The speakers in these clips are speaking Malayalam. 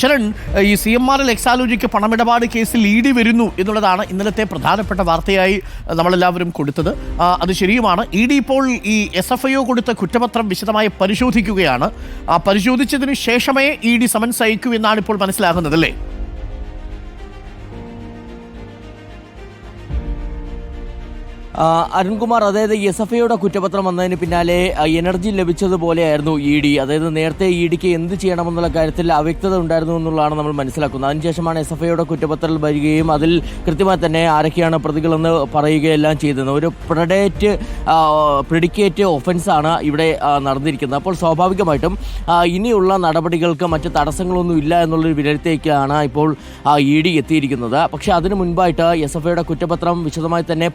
ശരൺ ഈ C M R L Exalogic പണമിടപാട് കേസിൽ ഇ ഡി വരുന്നു എന്നുള്ളതാണ് ഇന്നലത്തെ പ്രധാനപ്പെട്ട വാർത്തയായി നമ്മളെല്ലാവരും കൊടുത്തത്. അത് ശരിയുമാണ്. ഇ ഡി ഇപ്പോൾ ഈ എസ് എഫ് ഐ ഒ കൊടുത്ത കുറ്റപത്രം വിശദമായി പരിശോധിക്കുകയാണ്. പരിശോധിച്ചതിന് ശേഷമേ ഇ ഡി സമൻസ് അയക്കൂ എന്നാണ് ഇപ്പോൾ മനസ്സിലാകുന്നത് അല്ലേ? അരുൺകുമാർ അതായത് എസ് എഫ് ഐയുടെ കുറ്റപത്രം വന്നതിന് പിന്നാലെ എനർജി ലഭിച്ചതുപോലെയായിരുന്നു ഇ ഡി. അതായത് നേരത്തെ ഇ ഡിക്ക് എന്ത് ചെയ്യണമെന്നുള്ള കാര്യത്തിൽ അവ്യക്തത ഉണ്ടായിരുന്നു എന്നുള്ളതാണ് നമ്മൾ മനസ്സിലാക്കുന്നത്. അതിനുശേഷമാണ് എസ് എഫ് ഐയുടെ കുറ്റപത്രം വരികയും അതിൽ കൃത്യമായി തന്നെ ആരൊക്കെയാണ് പ്രതികളെന്ന് പറയുകയെല്ലാം ചെയ്തത് ഒരു പ്രഡേറ്റ് പ്രിഡിക്കേറ്റ് ഒഫൻസാണ് ഇവിടെ നടന്നിരിക്കുന്നത്. അപ്പോൾ സ്വാഭാവികമായിട്ടും ഇനിയുള്ള നടപടികൾക്ക് മറ്റ് തടസ്സങ്ങളൊന്നും ഇല്ല എന്നുള്ളൊരു വിലയിരുത്തേക്കാണ് ഇപ്പോൾ ഇ ഡി എത്തിയിരിക്കുന്നത്. പക്ഷേ അതിനു മുൻപായിട്ട് എസ് എഫ് ഐയുടെ കുറ്റപത്രം വിശദമായി തന്നെ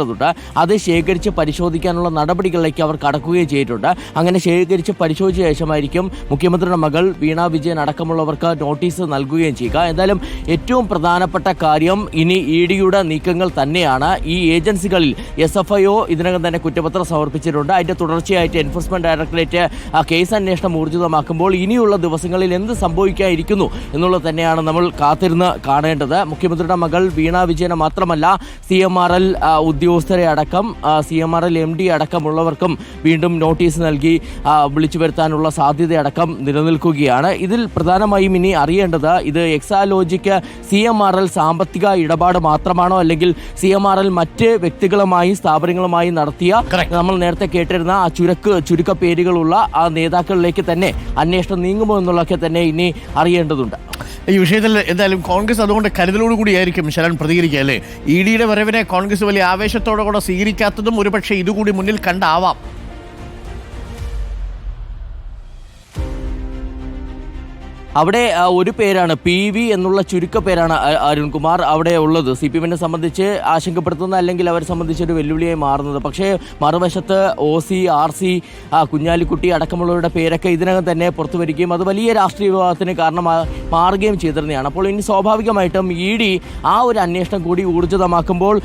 പരിശോധിക്കേണ്ടതുണ്ട് അത് ശേഖരിച്ച് പരിശോധിക്കാനുള്ള നടപടികളിലേക്ക് അവർ കടക്കുകയും ചെയ്തിട്ടുണ്ട്. അങ്ങനെ ശേഖരിച്ച് പരിശോധിച്ച ശേഷമായിരിക്കും മുഖ്യമന്ത്രിയുടെ മകൾ വീണ വിജയൻ അടക്കമുള്ളവർക്ക് നോട്ടീസ് നൽകുകയും ചെയ്യുക. എന്തായാലും ഏറ്റവും പ്രധാനപ്പെട്ട കാര്യം ഇനി ഇ ഡിയുടെ നീക്കങ്ങൾ തന്നെയാണ്. ഈ ഏജൻസികളിൽ എസ് എഫ് ഐ ഒ ഇതിനകം തന്നെ കുറ്റപത്രം സമർപ്പിച്ചിട്ടുണ്ട്. അതിന്റെ തുടർച്ചയായിട്ട് എൻഫോഴ്സ്മെന്റ് ഡയറക്ടറേറ്റ് കേസ് അന്വേഷണം ഊർജിതമാക്കുമ്പോൾ ഇനിയുള്ള ദിവസങ്ങളിൽ എന്ത് സംഭവിക്കാനിരിക്കുന്നു എന്നുള്ളത് തന്നെയാണ് നമ്മൾ കാത്തിരുന്ന് കാണേണ്ടത്. മുഖ്യമന്ത്രിയുടെ മകൾ വീണ വിജയനെ മാത്രമല്ല സി എം ആർ എൽ ഉദ്യോഗസ്ഥരെ അടക്കം C M R L M D അടക്കമുള്ളവർക്കും വീണ്ടും നോട്ടീസ് നൽകി വിളിച്ചു വരുത്താനുള്ള സാധ്യതയടക്കം നിലനിൽക്കുകയാണ്. ഇതിൽ പ്രധാനമായും ഇനി അറിയേണ്ടത് ഇത് Exalogic C M R L സാമ്പത്തിക ഇടപാട് മാത്രമാണോ അല്ലെങ്കിൽ സി എം ആർ എൽ മറ്റ് വ്യക്തികളുമായി സ്ഥാപനങ്ങളുമായി നടത്തിയ നമ്മൾ നേരത്തെ കേട്ടിരുന്ന ആ ചുരുക്ക് ചുരുക്ക പേരുകളുള്ള ആ നേതാക്കളിലേക്ക് തന്നെ അന്വേഷണം നീങ്ങുമോ എന്നുള്ളതൊക്കെ തന്നെ ഇനി അറിയേണ്ടതുണ്ട്. ഈ വിഷയത്തിൽ എന്തായാലും കോൺഗ്രസ് അതുകൊണ്ട് കരുതലോടുകൂടിയായിരിക്കും ശരൺ പ്രതികരിക്കുക അല്ലേ? ഇ ഡിയുടെ വരവിനെ കോൺഗ്രസ് വലിയ ആവേശത്തോടെ കൂടെ സ്വീകരിക്കാത്തതും ഒരുപക്ഷെ ഇതുകൂടി മുന്നിൽ കണ്ടാവാം. അവിടെ ഒരു പേരാണ് പി വി എന്നുള്ള ചുരുക്ക പേരാണ് അ- അരുൺകുമാർ അവിടെ ഉള്ളത്. സി പി എമ്മിനെ സംബന്ധിച്ച് ആശങ്കപ്പെടുത്തുന്ന അല്ലെങ്കിൽ അവരെ സംബന്ധിച്ച് ഒരു വെല്ലുവിളിയായി മാറുന്നത്. പക്ഷേ മറുവശത്ത് O C R C Kunhalikutty അടക്കമുള്ളവരുടെ പേരൊക്കെ ഇതിനകം തന്നെ പുറത്തു വരികയും അത് വലിയ രാഷ്ട്രീയ വിവാദത്തിന് കാരണമാ മാറുകയും ചെയ്തിരുന്നതാണ്. അപ്പോൾ ഇനി സ്വാഭാവികമായിട്ടും ഇ ഡി ആ ഒരു അന്വേഷണം കൂടി ഊർജിതമാക്കുമ്പോൾ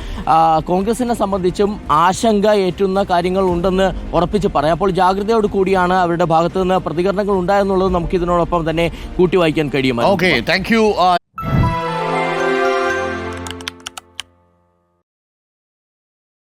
കോൺഗ്രസിനെ സംബന്ധിച്ചും ആശങ്ക ഏറ്റുന്ന കാര്യങ്ങൾ ഉണ്ടെന്ന് ഉറപ്പിച്ച് പറയാം. അപ്പോൾ ജാഗ്രതയോട് കൂടിയാണ് അവരുടെ ഭാഗത്തു നിന്ന് പ്രതികരണങ്ങൾ ഉണ്ടായെന്നുള്ളത് നമുക്കിതിനോടൊപ്പം തന്നെ കൂട്ടി വായിക്കാൻ കഴിയും ഓക്കെ താങ്ക് യു